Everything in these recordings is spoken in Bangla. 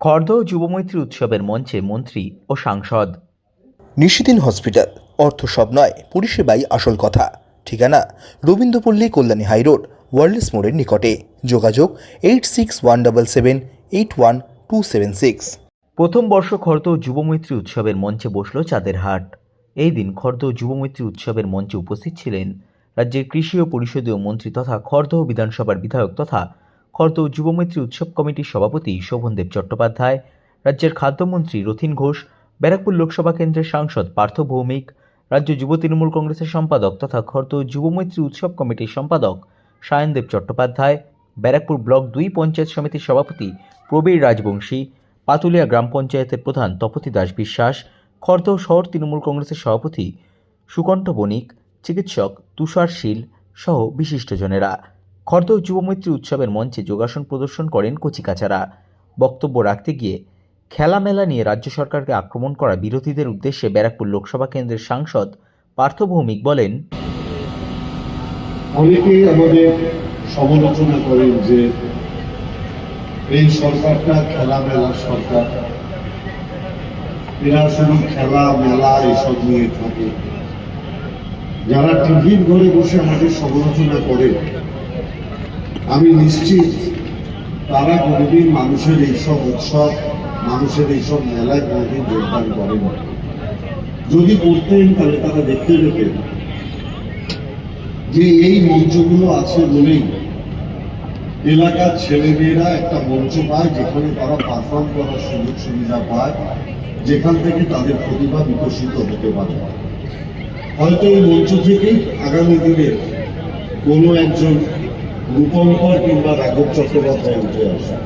খর্দ যুবমৈত্রী উৎসবের মঞ্চে মন্ত্রী ও সাংসদ। নিশিদিন হসপিটাল অর্থ সব নয় পরিষেবাই আসল কথা। ঠিকানা রবীন্দ্রপল্লী কল্যাণী হাইরোড ওয়ার্ল্ডস মোড়ের নিকটে। যোগাযোগ eight six one double seven eight one two seven six. প্রথম বর্ষ খর্দ যুবমৈত্রী উৎসবের মঞ্চে বসল চাঁদের হাট। এই দিন খর্দ যুবমৈত্রী উৎসবের মঞ্চে উপস্থিত ছিলেন রাজ্যের কৃষি ও পরিষদীয় মন্ত্রী তথা খর্দ বিধানসভার বিধায়ক তথা খর্দ যুবমৈত্রী উৎসব কমিটির সভাপতি শোভনদেব চট্টোপাধ্যায়, রাজ্যের খাদ্যমন্ত্রী রথিন ঘোষ, ব্যারাকপুর লোকসভা কেন্দ্রের সাংসদ পার্থ ভৌমিক, রাজ্য যুব তৃণমূল কংগ্রেসের সম্পাদক তথা খর্দ যুবমৈত্রী উৎসব কমিটির সম্পাদক সায়নদেব চট্টোপাধ্যায়, ব্যারাকপুর ব্লক দুই পঞ্চায়েত সমিতির সভাপতি প্রবীর রাজবংশী, পাতুলিয়া গ্রাম পঞ্চায়েতের প্রধান তপতি দাস বিশ্বাস খর্দ শহর তৃণমূল কংগ্রেসের সভাপতি সুকণ্ঠ বণিক, চিকিৎসক তুষার শীল সহ বিশিষ্টজনেরা খর্দ যুবমৈত্রী উৎসবের মঞ্চে যোগাসন প্রদর্শন করেন কচিকাচারা। বক্তব্য রাখতে গিয়ে খেলামেলা নিয়ে রাজ্য সরকারকে আক্রমণ করা বিরোধীদের উদ্দেশ্যে ব্যারাকপুর লোকসভা কেন্দ্রের সাংসদ পার্থ ভৌমিক বলেন অনেকেই আমাদের সমালোচনা করেন যে এই সরকারটা খেলামেলার সরকার। এরা শুধু খেলা মেলা এসব নিয়ে থাকে। যারা টিভির ঘরে বসে আমাদের সমালোচনা করে আমি নিশ্চিত তারা কোনোদিন মানুষের এইসব উৎসব, মানুষের এইসব মেলায় কোনোদিন যোগদান করেন। যদি করতেন, তাহলে তারা দেখতে পেতেন যে এই মঞ্চগুলো আছে বলেই এলাকার ছেলেমেয়েরা একটা মঞ্চ পায় যেখানে তারা পারফর্ম করার সুযোগ সুবিধা পায়, যেখান থেকে তাদের প্রতিভা বিকশিত হতে পারে। হয়তো এই মঞ্চ থেকেই আগামী দিনে কোনো একজন রূপঙ্কর কিংবা রাঘব চট্টোপাধ্যায় উঠে আসে,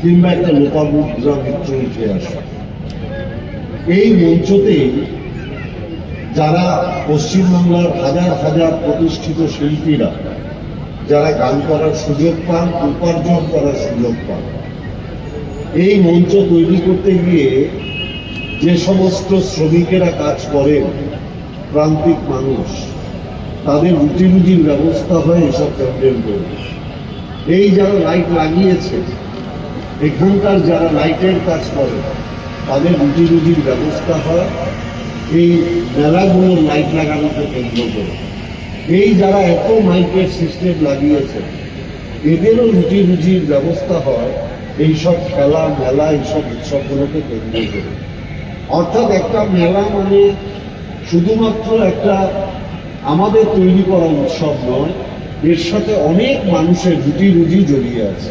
কিংবা একটা লোপামুদ্রা মিত্র উঠে আসে। এই মঞ্চতে যারা পশ্চিমবাংলার হাজার হাজার প্রতিষ্ঠিত শিল্পীরা, যারা গান করার সুযোগ পান, উপার্জন করার সুযোগ পান, এই মঞ্চ তৈরি করতে গিয়ে যে সমস্ত শ্রমিকেরা কাজ করেন, প্রান্তিক মানুষ তাদের রুটি রুজির ব্যবস্থা হয় এসব প্যান্ডেল করে এই যারা লাইট লাগিয়েছে, এখানকার যারা লাইটের কাজ করে, তাদের রুটি রুজির ব্যবস্থা হয়। এই মেলাগুলোর লাইট লাগানোকে কেন্দ্র করে। এই যারা এত মাইকের সিস্টেম লাগিয়েছে, এদেরও রুটি রুজির ব্যবস্থা হয় এইসব খেলা, মেলা, এইসব উৎসবগুলোকে কেন্দ্র করে। অর্থাৎ একটা মেলা মানে শুধুমাত্র একটা আমাদের তৈরি করা উৎসব নয় এর সাথে অনেক মানুষের রুটি রুজি জড়িয়ে আছে।